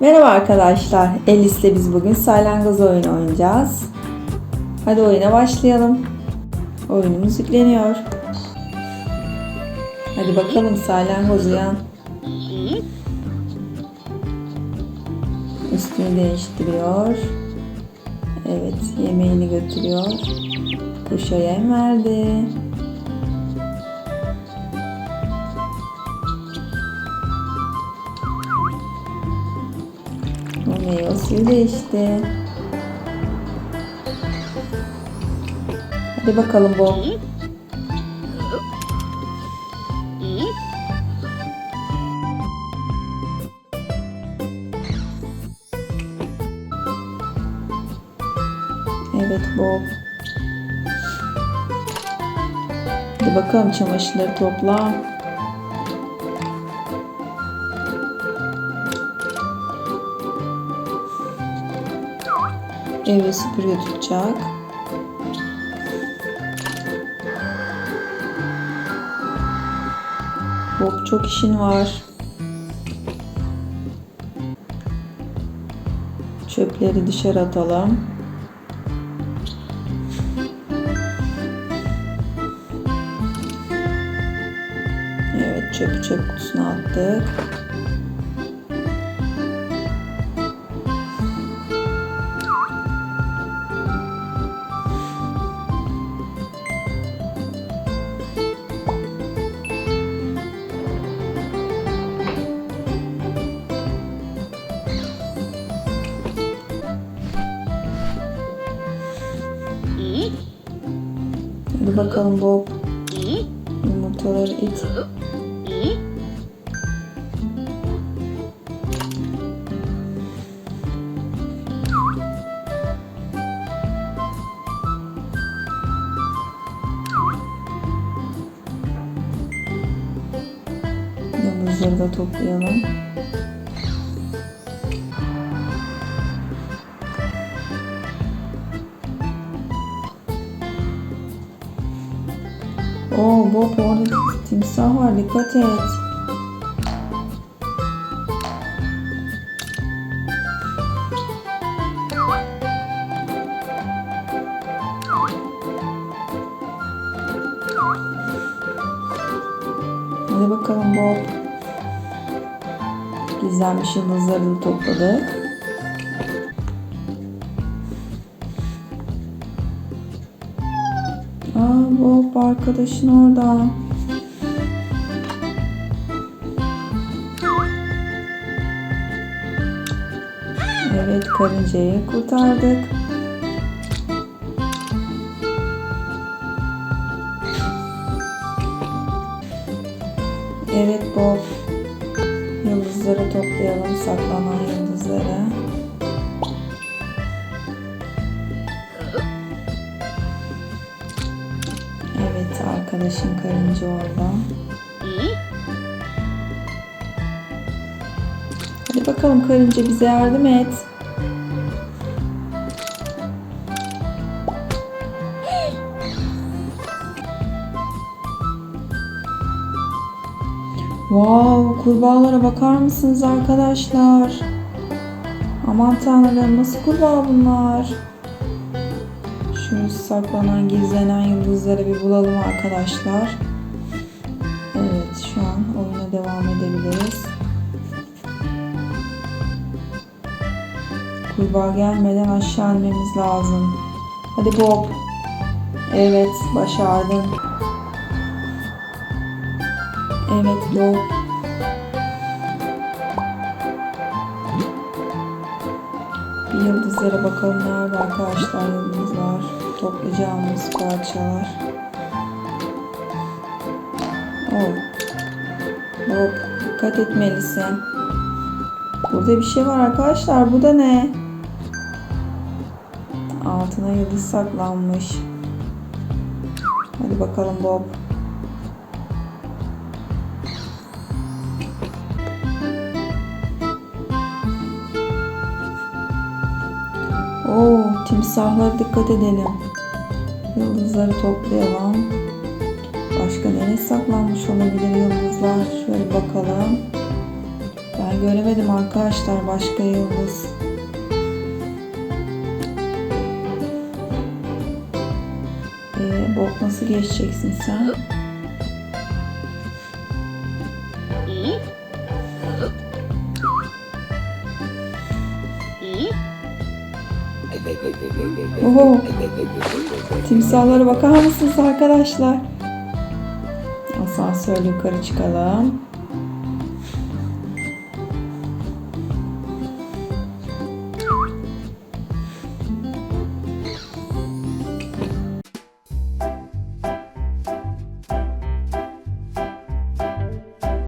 Merhaba arkadaşlar. Elis'le biz bugün salyangoz oyunu oynayacağız. Hadi oyuna başlayalım. Oyunumuz yükleniyor. Hadi bakalım salyangoz uyan. Üstünü değiştiriyor. Evet yemeğini götürüyor. Kuşa yem verdi. Meyve suyu değişti. Hadi bakalım Bob. Evet Bob. Hadi bakalım çamaşırları topla. Evi süpürge tutacak. Bob çok işin var. Çöpleri dışarı atalım. Evet çöpü çöp kutusuna attık. Hadi bakalım Bob. Yumurtaları it. Yıldızları da toplayalım. Oo Bob orada timsah var dikkat et. Hadi bakalım Bob. Gizlenmiş yıldızları da topladık. Aa Bob arkadaşın orada. Evet karıncayı kurtardık. Evet Bob. Yıldızları toplayalım. Saklanan yıldızları. Arkadaşın karınca orada. Hadi bakalım karınca bize yardım et. Wow, kurbağalara bakar mısınız arkadaşlar? Aman tanrım nasıl kurbağa bunlar? Şu saklanan gizlenen yıldızları bir bulalım arkadaşlar. Evet şu an oyuna devam edebiliriz. Kurbağa gelmeden aşağı inmemiz lazım. Hadi Bob. Evet başardın. Evet Bob. Yıldızlara bakalım nerede arkadaşlar yıldızlar. Toplayacağımız parçalar. Oh. Bob dikkat etmelisin. Burada bir şey var arkadaşlar. Bu da ne? Altına yıldız saklanmış. Hadi bakalım Bob. Timsahlara dikkat edelim. Yıldızları toplayalım. Başka nereye saklanmış olabilir yıldızlar? Şöyle bakalım. Ben göremedim arkadaşlar başka yıldız. Ee, Bob nasıl geçeceksin sen? Oho. Timsahlara bakar mısınız arkadaşlar? Asansörle yukarı çıkalım.